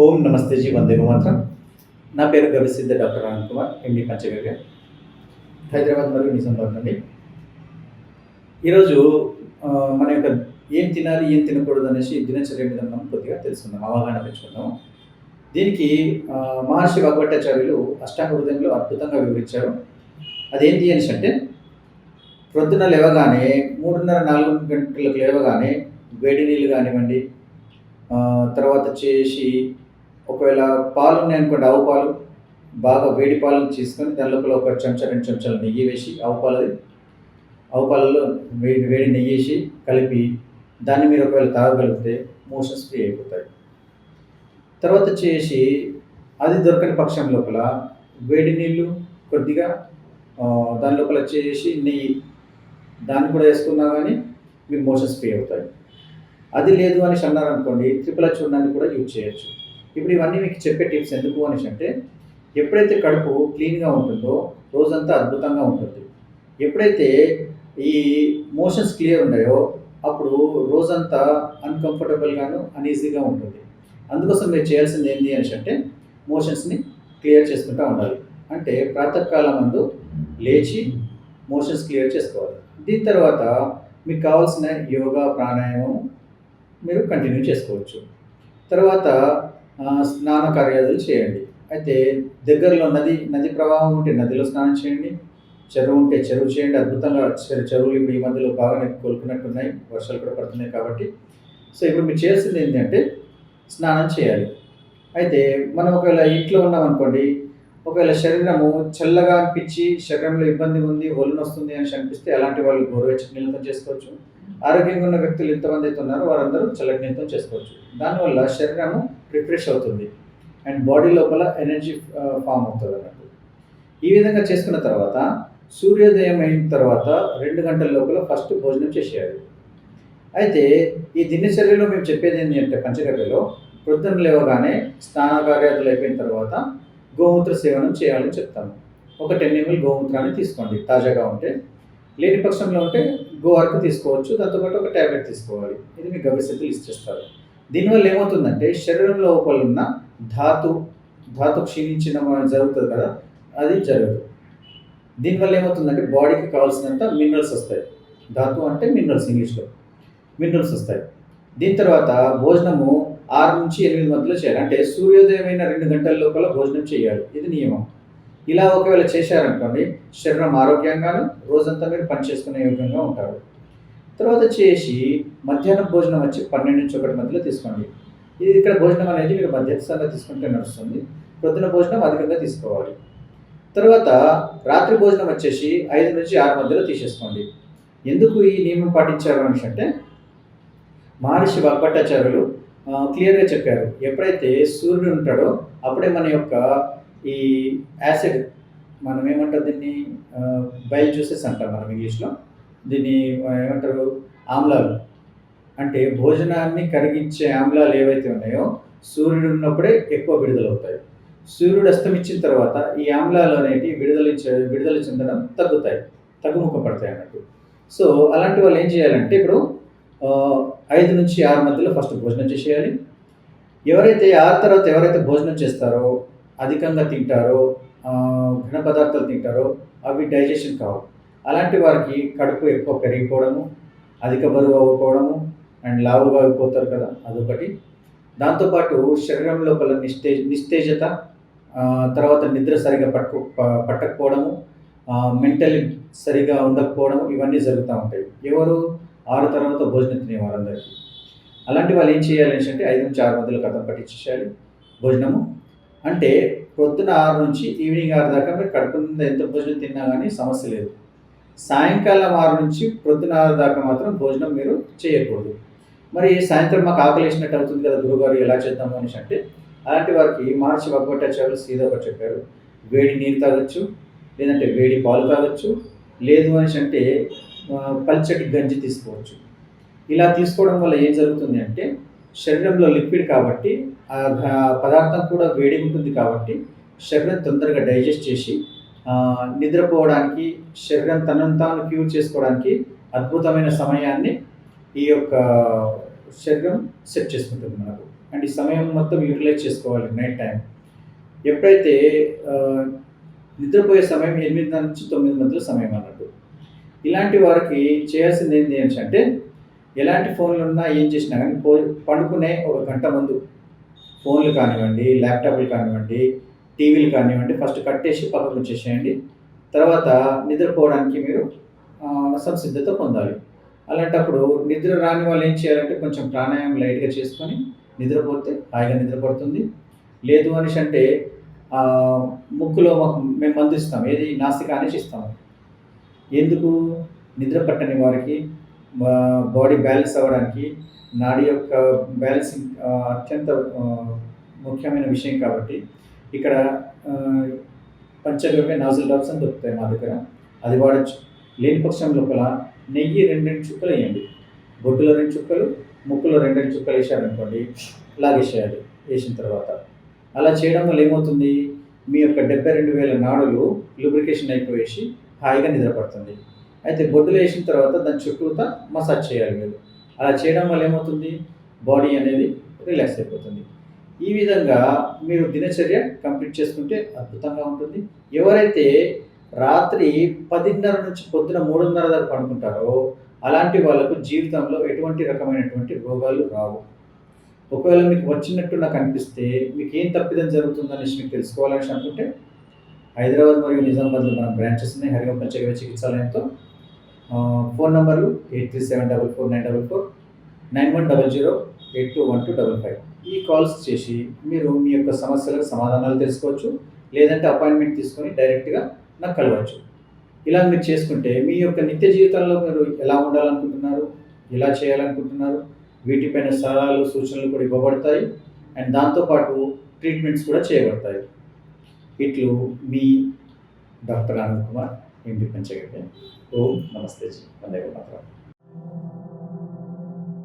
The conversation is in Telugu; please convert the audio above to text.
ఓం నమస్తే జీ వందే మాత్రం. నా పేరు గవిసిద్ధ డాక్టర్ అనంత్ కుమార్ ఎండి పంచగవ్య. హైదరాబాద్ మరియు నిజామాబాద్ నుండి. ఈరోజు మన యొక్క ఏం తినాలి ఏం తినకూడదు అనేసి దినచర్య మీద మనం కొద్దిగా తెలుసుకుందాం అవగాహన పెంచుకుందాం. దీనికి మహర్షి భగవటాచార్యులు అష్టాంగ హృదయంలో అద్భుతంగా వివరించారు. అదేంటి అనేసి అంటే ప్రొద్దున లేవగానే మూడున్నర నాలుగు గంటలకు లేవగానే వేడి నీళ్ళు కానివ్వండి తర్వాత వచ్చేసి ఒకవేళ పాలు ఉన్నాయనుకోండి ఆవు పాలు బాగా వేడి పాలను తీసుకొని దాని లోపల ఒక చెంచా రెండు చెంచాలు నెయ్యి వేసి ఆవు పాలది ఆవు పాలలో వేడి వేడి నెయ్యి వేసి కలిపి దాన్ని మీరు ఒకవేళ తాగగలిగితే మోషన్స్ ఫ్రీ అయిపోతాయి. తర్వాత చేసి అది దొరకని పక్షం లోపల వేడి నీళ్ళు కొద్దిగా దాని లోపల చేసి నెయ్యి దాన్ని కూడా వేసుకున్నా కానీ మీకు మోషన్స్ ఫ్రీ అవుతాయి. అది లేదు అని అన్నారనుకోండి త్రిపుల చూర్ణాన్ని కూడా యూజ్ చేయొచ్చు. ఇప్పుడు ఇవన్నీ మీకు చెప్పే టిప్స్ ఎందుకు అనేసి అంటే ఎప్పుడైతే కడుపు క్లీన్గా ఉంటుందో రోజంతా అద్భుతంగా ఉంటుంది. ఎప్పుడైతే ఈ మోషన్స్ క్లియర్ ఉన్నాయో అప్పుడు రోజంతా అన్కంఫర్టబుల్గాను అన్ఈజీగా ఉంటుంది. అందుకోసం మీరు చేయాల్సింది ఏంటి అనేసి అంటే మోషన్స్ని క్లియర్ చేసుకుంటూ ఉండాలి. అంటే ప్రాతకాలం ముందు లేచి మోషన్స్ క్లియర్ చేసుకోవాలి. దీని తర్వాత మీకు కావాల్సిన యోగా ప్రాణాయామం మీరు కంటిన్యూ చేసుకోవచ్చు. తర్వాత స్నాన కార్యాలు చేయండి. అయితే దగ్గరలో నది నది ప్రవాహం ఉంటే నదిలో స్నానం చేయండి. చెరువు ఉంటే చెరువు చేయండి. అద్భుతంగా చెరువులు ఇప్పుడు ఈ మధ్యలో బాగానే కోలుకున్నట్టున్నాయి. వర్షాలు కూడా పడుతున్నాయి కాబట్టి. సో ఇప్పుడు మీరు చేయాల్సింది ఏంటంటే స్నానం చేయాలి. అయితే మనం ఒకవేళ ఇంట్లో ఉన్నాం అనుకోండి ఒకవేళ శరీరము చల్లగా అనిపించి శరీరంలో ఇబ్బంది ఉంది ఒళ్ళు వస్తుంది అని అనిపిస్తే అలాంటి వాళ్ళు గోరువెచ్చటి నీళ్ళతో చేసుకోవచ్చు. ఆరోగ్యంగా ఉన్న వ్యక్తులు ఎంతమంది అయితే ఉన్నారో వారందరూ చల్లటి నీళ్ళతో చేసుకోవచ్చు. దానివల్ల శరీరము రిఫ్రెష్ అవుతుంది అండ్ బాడీ లోపల ఎనర్జీ ఫామ్ అవుతుంది అన్నట్టు. ఈ విధంగా చేసుకున్న తర్వాత సూర్యోదయం అయిన తర్వాత రెండు గంటల లోపల ఫస్ట్ భోజనం చేసేయాలి. అయితే ఈ దినచర్యలో మేము చెప్పేది ఏంటి అంటే పంచగవ్యలో ప్రొద్దున లేవగానే స్నాన కార్యాలు అయిపోయిన తర్వాత గోమూత్ర సేవనం చేయాలని చెప్తాము ఒక టెన్ ఎంఎల్ గోమూత్రాన్ని తీసుకోండి. తాజాగా ఉంటే లేని పక్షంలో ఉంటే గోవర్క్ తీసుకోవచ్చు దాంతోపాటు ఒక ట్యాబ్లెట్ తీసుకోవాలి. ఇది మీకు గవ్యసిద్ధులు ఇచ్చేస్తారు దీనివల్ల ఏమవుతుందంటే శరీరం లోపల ఉన్న ధాతు ధాతు క్షీణించిన జరుగుతుంది కదా అది జరగదు. దీనివల్ల ఏమవుతుందంటే బాడీకి కావాల్సినంత మినరల్స్ వస్తాయి. ధాతు అంటే మినరల్స్ ఇంగ్లీష్లో. మినరల్స్ వస్తాయి. దీని తర్వాత భోజనము ఆరు నుంచి ఎనిమిది మధ్యలో చేయాలి. అంటే సూర్యోదయం రెండు గంటల లోపల భోజనం చేయాలి. ఇది నియమం. ఇలా ఒకవేళ చేశారనుకోండి శరీరం ఆరోగ్యంగాను రోజంతా మీరు పని చేసుకునే యోగ్యంగా ఉంటారు. తర్వాత చేసి మధ్యాహ్నం భోజనం వచ్చి పన్నెండు నుంచి ఒకటి మధ్యలో తీసుకోండి. ఇది ఇక్కడ భోజనం అనేది మీరు మధ్యస్థంగా తీసుకుంటే నడుస్తుంది. ప్రొద్దున భోజనం అధికంగా తీసుకోవాలి. తర్వాత రాత్రి భోజనం వచ్చేసి ఐదు నుంచి ఆరు మధ్యలో తీసేసుకోండి. ఎందుకు ఈ నియమం పాటించారు అంటే మహర్షి భగవటాచార్యులు క్లియర్గా చెప్పారు. ఎప్పుడైతే సూర్యుడు ఉంటాడో అప్పుడే మన యొక్క ఈ యాసిడ్ మనం ఏమంటారు దీన్ని? బయల్ జ్యూసెస్ అంటాం మనం ఇంగ్లీష్లో. దీన్ని ఏమంటారు? ఆమ్లాలు. అంటే భోజనాన్ని కరిగించే ఆమ్లాలు ఏవైతే ఉన్నాయో సూర్యుడు ఉన్నప్పుడే ఎక్కువ విడుదలవుతాయి. సూర్యుడు అస్తమించిన తర్వాత ఈ ఆమ్లాలు అనేటివి విడుదల విడుదల చెందడం తగ్గుతాయి. తగ్గుముఖ పడతాయి అన్నట్టు. సో అలాంటి వాళ్ళు ఏం చేయాలంటే ఇప్పుడు ఐదు నుంచి ఆరు మధ్యలో ఫస్ట్ భోజనం చేసేయాలి. ఎవరైతే ఆరు తర్వాత ఎవరైతే భోజనం చేస్తారో అధికంగా తింటారో ఘన పదార్థాలు తింటారో అవి డైజెషన్ కావు. అలాంటి వారికి కడుపు ఎక్కువ పెరిగిపోవడము అధిక బరువు అవ్వకపోవడము అండ్ లావుగా అయిపోతారు కదా అదొకటి. దాంతోపాటు శరీరం లోపల నిస్తేజ నిస్తేజత తర్వాత నిద్ర సరిగా పట్టుకు పట్టకపోవడము మెంటల్ సరిగా ఉండకపోవడము ఇవన్నీ జరుగుతూ ఉంటాయి. ఎవరు ఆరు తర్వాత భోజనం తినే వారందరికీ అలాంటి వాళ్ళు ఏం చేయాలి అంటే ఐదు నుంచి ఆరు మధ్యలో కథం పట్టించేసేయాలి భోజనము. అంటే పొద్దున ఆరు నుంచి ఈవినింగ్ ఆరు దాకా మీరు కడుపు నిండా ఎంత భోజనం తిన్నా కానీ సమస్య లేదు. సాయంకాలం ఆరు నుంచి ప్రొద్దున ఆరు దాకా మాత్రం భోజనం మీరు చేయకూడదు. మరి సాయంత్రం మాకు ఆకలేసినట్టు అవుతుంది కదా గురుగారు ఎలా చేద్దాము అనేసి అంటే అలాంటి వారికి మహర్షి భగవటాచార్యులు సీదా ఒకటి చెప్పారు. వేడి నీరు తాగొచ్చు లేదంటే వేడి పాలు తాగొచ్చు లేదు అనేసి అంటే పల్చటి గంజి తీసుకోవచ్చు. ఇలా తీసుకోవడం వల్ల ఏం జరుగుతుంది అంటే శరీరంలో లిక్విడ్ కాబట్టి ఆ పదార్థం కూడా వేడి ఉంటుంది కాబట్టి శరీరం తొందరగా డైజెస్ట్ చేసి నిద్రపోవడానికి శరీరం తనను తాను క్యూర్ చేసుకోవడానికి అద్భుతమైన సమయాన్ని ఈ యొక్క శరీరం సెట్ చేసుకుంటుంది మనకు. అండ్ ఈ సమయం మొత్తం యూటిలైజ్ చేసుకోవాలి నైట్ టైం ఎప్పుడైతే నిద్రపోయే సమయం ఎనిమిది నుంచి తొమ్మిది మధ్యలో సమయం అన్నట్టు. ఇలాంటి వారికి చేయాల్సింది ఏంటి అని అంటే ఎలాంటి ఫోన్లు ఉన్నా ఏం చేసినా కానీ పో పండుకునే ఒక గంట ముందు ఫోన్లు కానివ్వండి ల్యాప్టాప్లు కానివ్వండి టీవీలు కానివ్వండి ఫస్ట్ కట్టేసి పక్కకు ఉంచేసేయండి. తర్వాత నిద్రపోవడానికి మీరు సంసిద్ధత పొందాలి. అలాంటప్పుడు నిద్ర రాని వాళ్ళు ఏం చేయాలంటే కొంచెం ప్రాణాయామం లైట్గా చేసుకొని నిద్రపోతే హాయిగా నిద్రపడుతుంది. లేదు అనేసి అంటే ముక్కులో మాకు మేము మందు ఇస్తాం. ఏది నాసిక అనేసి ఇస్తాము ఎందుకు? నిద్ర పట్టని వారికి బాడీ బ్యాలెన్స్ అవ్వడానికి నాడి యొక్క బ్యాలెన్సింగ్ అత్యంత ముఖ్యమైన విషయం కాబట్టి ఇక్కడ పంచగవ్య నాజుల్ డ్రాప్స్ అని దొరుకుతాయి మా దగ్గర. అది వాడచ్చు. లేని పక్షం లోపల నెయ్యి రెండు రెండు చుక్కలు వేయండి. బొట్టులో రెండు చుక్కలు ముక్కులో రెండు రెండు చుక్కలు వేసారనుకోండి లాగేసేయాలి వేసిన తర్వాత. అలా చేయడం వల్ల ఏమవుతుంది? మీ యొక్క డెబ్బై రెండు వేల నాడులు లూబ్రికేషన్ అయిపోయేసి హాయిగా నిద్రపడుతుంది. అయితే బొడ్డులు వేసిన తర్వాత దాని చుట్టూతా మసాజ్ చేయాలి మీరు. అలా చేయడం వల్ల ఏమవుతుంది? బాడీ అనేది రిలాక్స్ అయిపోతుంది. ఈ విధంగా మీరు దినచర్య కంప్లీట్ చేసుకుంటే అద్భుతంగా ఉంటుంది. ఎవరైతే రాత్రి పదిన్నర నుంచి పొద్దున మూడున్నర దాకా పడుకుంటారో అలాంటి వాళ్ళకు జీవితంలో ఎటువంటి రకమైనటువంటి రోగాలు రావు. ఒకవేళ మీకు వచ్చినట్టు నాకు అనిపిస్తే మీకు ఏం తప్పిదం జరుగుతుందనేసి మీకు తెలుసుకోవాలని అనుకుంటే హైదరాబాద్ మరియు నిజామాబాద్లో మన బ్రాంచెస్ ఉన్నాయి. హరిగం పంచగవ్య చికిత్సాలయంతో. ఫోన్ నంబర్లు eight three seven double four nine double four nine one double zero eight two one two double five. ఈ కాల్స్ చేసి మీరు మీ యొక్క సమస్యలకు సమాధానాలు తెలుసుకోవచ్చు. లేదంటే అపాయింట్మెంట్ తీసుకొని డైరెక్ట్గా నాకు కలవచ్చు. ఇలా మీరు చేసుకుంటే మీ యొక్క నిత్య జీవితంలో మీరు ఎలా ఉండాలనుకుంటున్నారు? ఎలా చేయాలనుకుంటున్నారు? వీటిపైన సలహాలు సూచనలు కూడా ఇవ్వబడతాయి. అండ్ దాంతోపాటు ట్రీట్మెంట్స్ కూడా చేయబడతాయి. ఇట్లు మీ డాక్టర్ ఆనంద్ కుమార్ ఎండి పంచగడ్డ ఓం నమస్తే జీ. వందే మాత్రం.